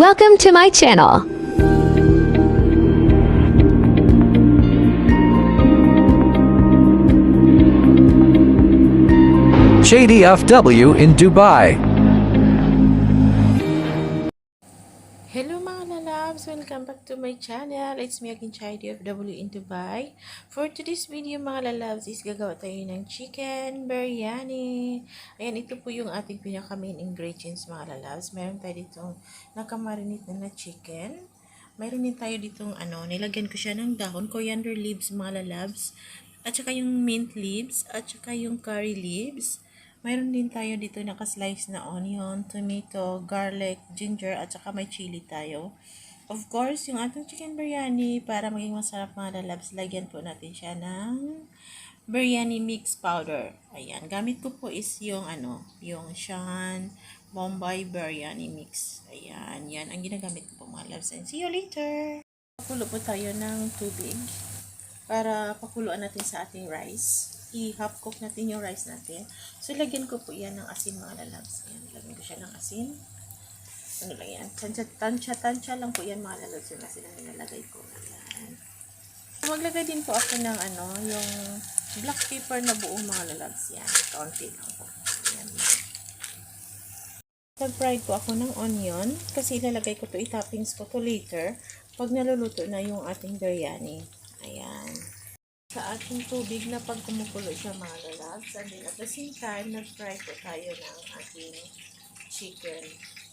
Welcome to my channel. JDFW in Dubai. Welcome back to my channel. It's me again, Chidi of W in Dubai. For today's video mga lalabs is gagawa tayo ng chicken biryani. Ayan, ito po yung ating pinaka main ingredients mga lalabs. Meron tayo ditong nakamarinate na na chicken. Meron din tayo ditong ano, nilagyan ko siya ng dahon, coriander leaves mga lalabs. At saka yung mint leaves, at saka yung curry leaves. Mayroon din tayo dito naka-slice na onion, tomato, garlic, ginger, at saka may chili tayo. Of course, yung ating chicken biryani, para maging masarap mga lalabs, lagyan po natin siya ng biryani mix powder. Ayan, gamit ko po is yung ano, yung Shan Bombay Biryani Mix. Ayan, yan ang ginagamit ko po mga loves. And see you later! Pakulo po tayo ng tubig para pakuluan natin sa ating rice. I-half cook natin yung rice natin. So, lagyan ko po yan ng asin mga lalabs. Ayan, lagyan ko siya ng asin. Ano lang yan? Tansya, tansya, lang po yan mga yung asin ang nilalagay ko. Ayan. So, maglagay din po ako ng ano, yung black pepper na buong mga lalabs. Yan, kaunti lang po. Ayan. Nag-fried po ako ng onion kasi ilalagay ko to i-toppings ko to later pag naluluto na yung ating biryani. Ayan. Sa ating tubig na pag kumukulo siya mga lalabs, at the same time, nag-fry po tayo ng ating chicken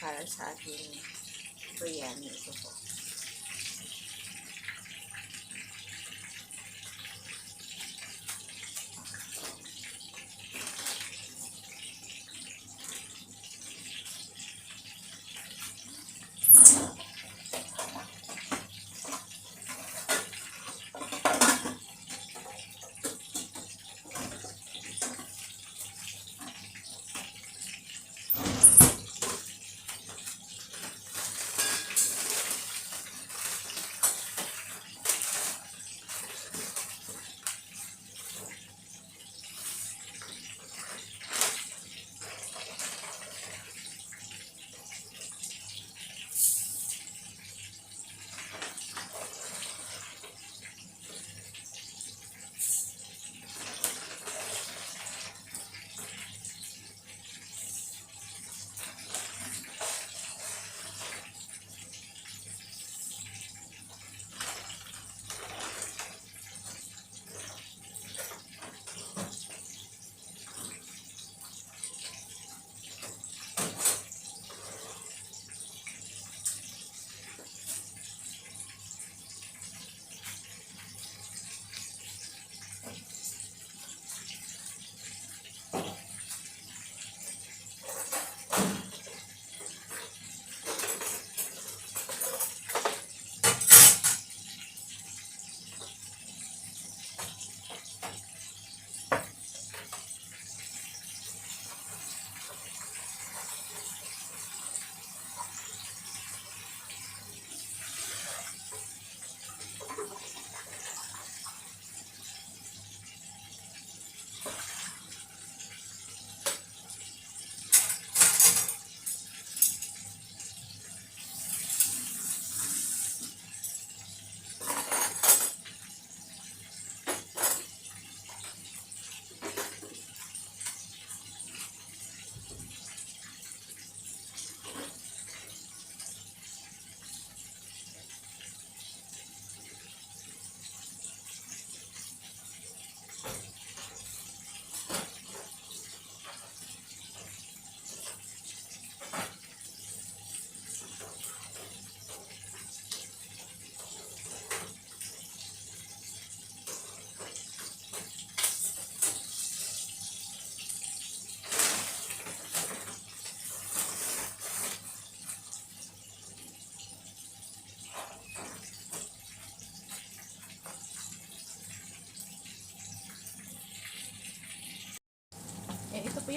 para sa ating biryani. Ito po. Eh, ito po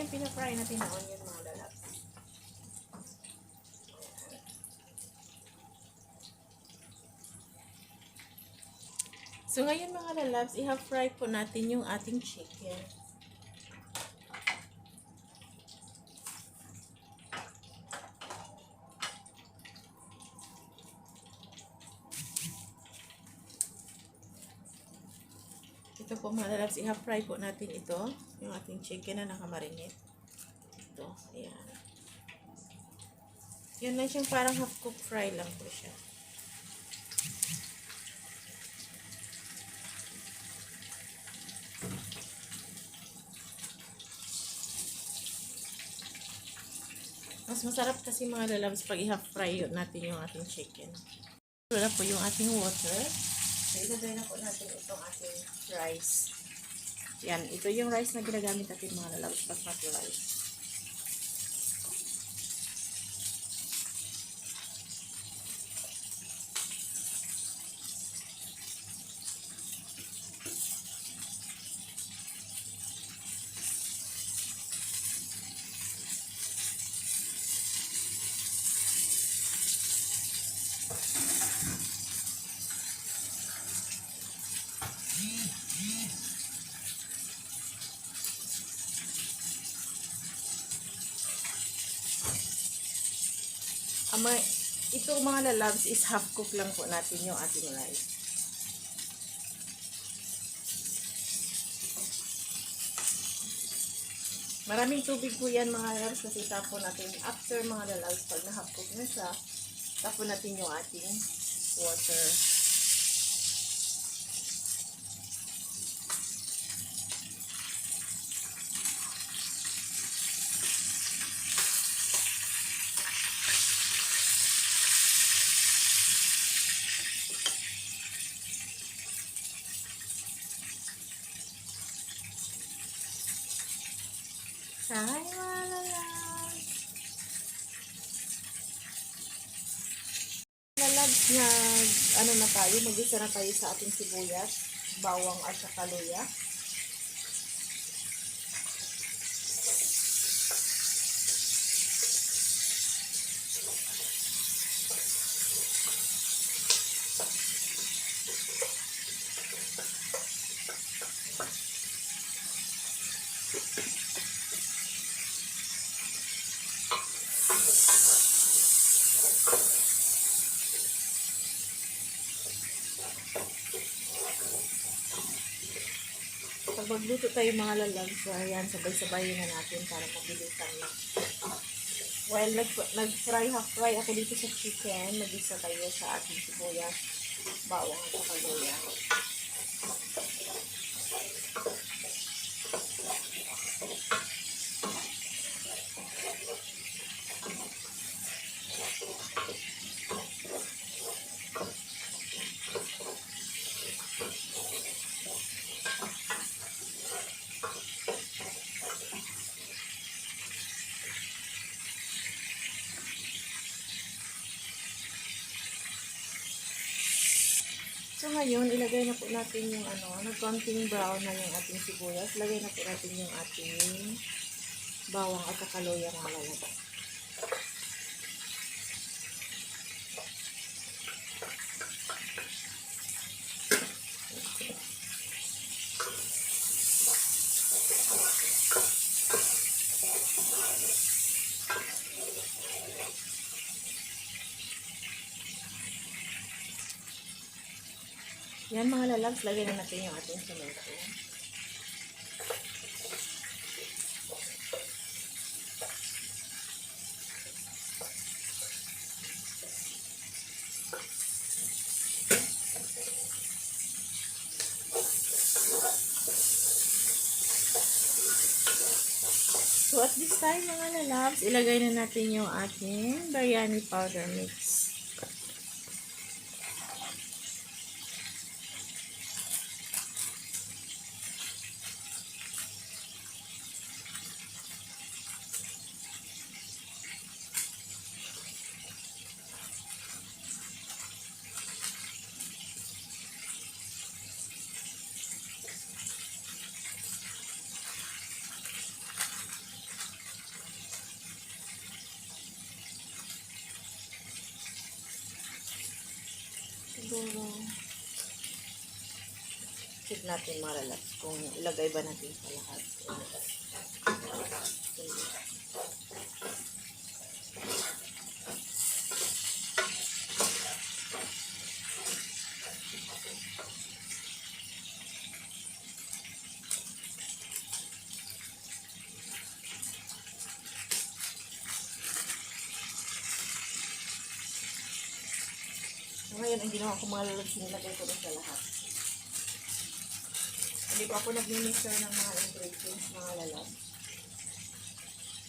yung pinafry na onion mga lalabs. So, ngayon mga lalabs, i-fry po natin yung ating chicken. Ito po mga lalabs, i-half fry po natin ito. Yung ating chicken na nakamarinate. Ito, ayan. Yun lang siyang parang half cook fry lang po siya. Mas masarap kasi mga lalabs pag i-half fry natin yung ating chicken. Na po yung ating water. So, ilagay na po natin itong ating rice. Yan, ito yung rice na ginagamit natin mga lalabs, basmati rice. Ama, ito mga lalabs is half cook lang po natin yung ating rice. Maraming tubig po yan mga lalabs kasi tapon natin after mga lalabs pag na half cook na siya, tapon natin yung ating water. Hi mga lalabs! Lalabs na ano na tayo, mag-isa na tayo sa ating sibuyas, bawang at saka luya. Magluto tayo mga lalabs, ayan, sabay-sabayin na natin para mabilisan lang. Nag, nag-fry, half-fry ako dito sa chicken, mag-isa tayo sa ating sibuyas, bawang at saka ngayon, ilagay na po natin yung ano, nag-konting brown na yung ating sibuyas. Lagay na po natin yung ating bawang at kakaloya mga Yan mga lalabs, lagay na natin yung ating tomato. So at this time mga lalabs, ilagay na natin yung ating biryani powder mix. Siguro, check natin mga lalabs kung ilagay ba natin sa lahat. ngayon ang ginawa ko mga lalabs, nilagay ko na sa lahat. Hindi pa ako nag-mixer ng mga ingredients, mga lalabs.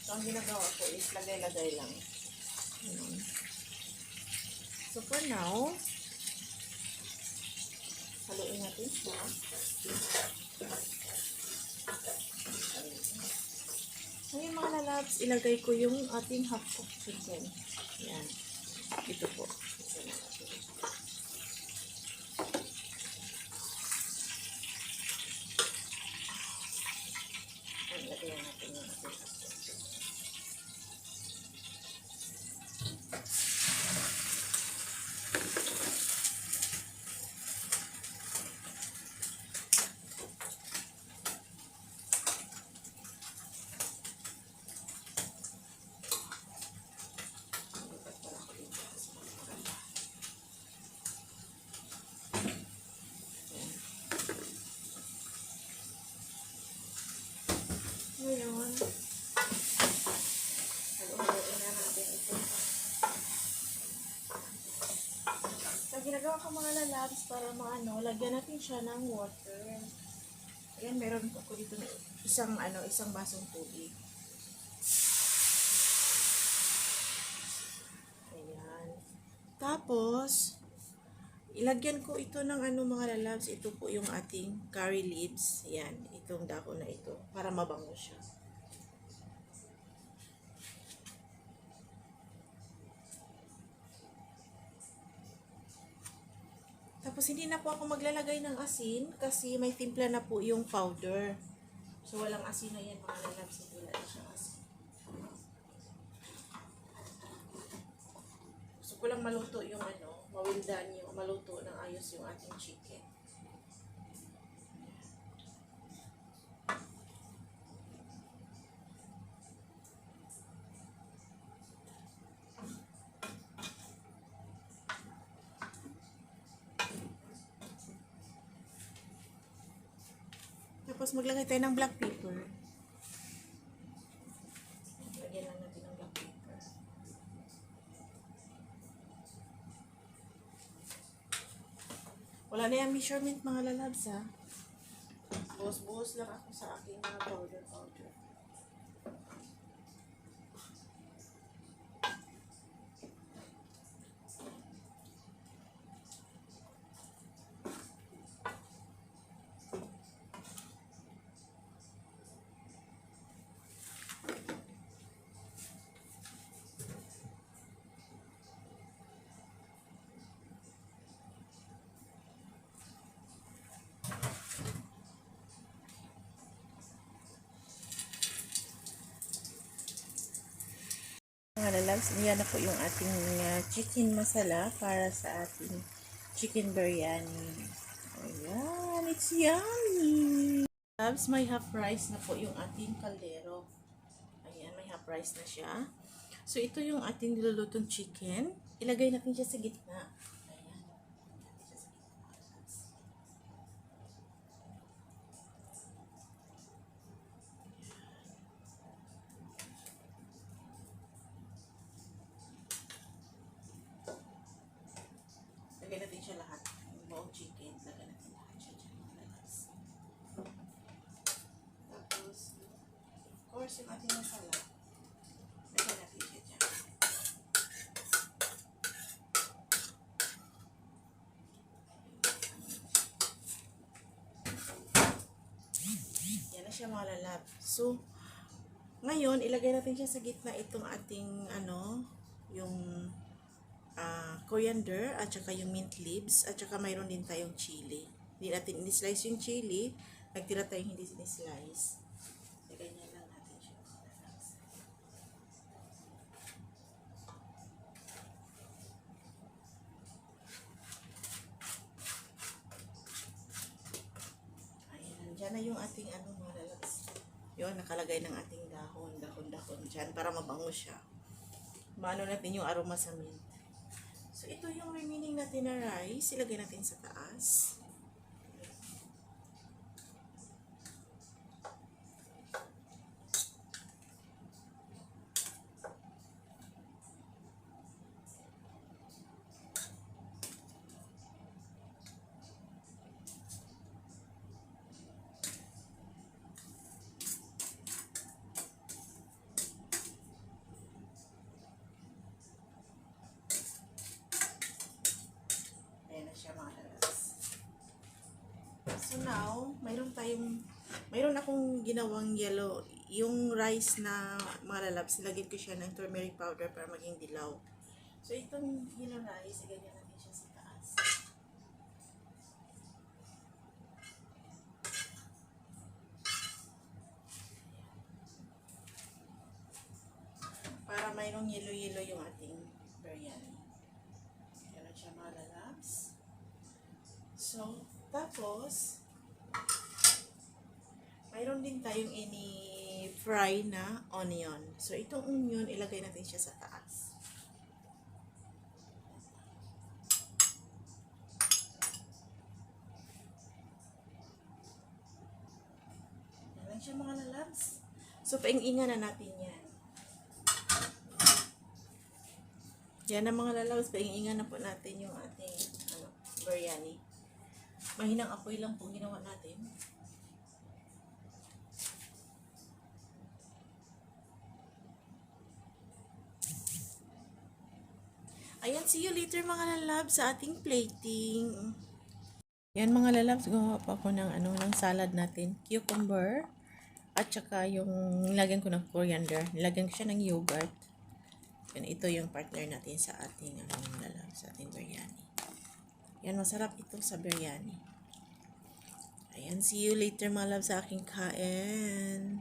So, ang ginagawa ko is lagay-lagay lang. Yun. So, for now, haluin natin siya. Ngayon mga lalabs, ilagay ko yung ating half-cooked chicken. Yan. Ito po. Ito na natin. Ayan, lagyan natin yung ating half-cooked chicken. Ngayon, haluin na natin ito. Ko mga lalabs para maano, lagyan natin siya ng water. Ayan, meron ako dito isang, ano, isang basong tubig. Ayan. Tapos, ilagyan ko ito ng ano mga lalabs. Ito po yung ating curry leaves. Ayan, itong dako na ito. Para mabango siya. Tapos hindi na po ako maglalagay ng asin kasi may timpla na po yung powder. So walang asin na yan mga lalabs. Wala na siyang asin. Gusto ko lang maluto yung ano, mawildan yung maluto ng ayos yung ating chicken. Tapos maglagay tayo ng black pepper. Lagyan lang natin ng black pepper. Wala na yung measurement mga lalabs ha. Buhos-buhos lang ako sa aking mga powder powder. Mga lalabs, yan na po yung ating uh, chicken masala para sa ating chicken biryani. Ayan, it's yummy! Lalabs, may half rice na po yung ating kaldero. Ayan, may half rice na siya. So, ito yung ating nilulutong chicken. Ilagay natin siya sa gitna. Siya mga lalab. So, ngayon, ilagay natin siya sa gitna itong ating, ano, yung ah, coriander at saka yung mint leaves at saka mayroon din tayong chili. Hindi natin in-slice yung chili. Nagtira tayong hindi in-slice. Lagay niya lang natin siya. Ayan, nandyan na yung ating ano mga lalabs. Nakalagay ng ating dahon, dahon, dahon dyan para mabango siya. Maano natin yung aroma sa mint. So, ito yung remaining natin na rice. Ilagay natin sa taas. So now, mayroon tayong, mayroon akong ginawang yellow. Yung rice na mga lalabs, nilagyan ko siya ng turmeric powder para maging dilaw. So itong yellow rice, iganyan natin siya sa taas. Para mayroong yellow-yellow yung ating biryani. Kaya siya mga lalabs. So, tapos, mayroon din tayong ini fry na onion. So, itong onion, ilagay natin siya sa taas. Yan lang siya mga lalabs. So, paingingan na natin yan. Yan ang mga lalabs, paingingan na po natin yung ating ano, biryani. Mahinang apoy lang po ginawa natin. Ayan, see you later mga lalabs sa ating plating. Yan mga lalabs, gumawa pa ako ng, ano, ng salad natin. Cucumber. At saka yung nilagyan ko ng coriander. Nilagyan ko siya ng yogurt. Yan, ito yung partner natin sa ating ano, lalabs, sa ating biryani. Yan, masarap ito sa biryani. Ayan, see you later mga love sa aking kain.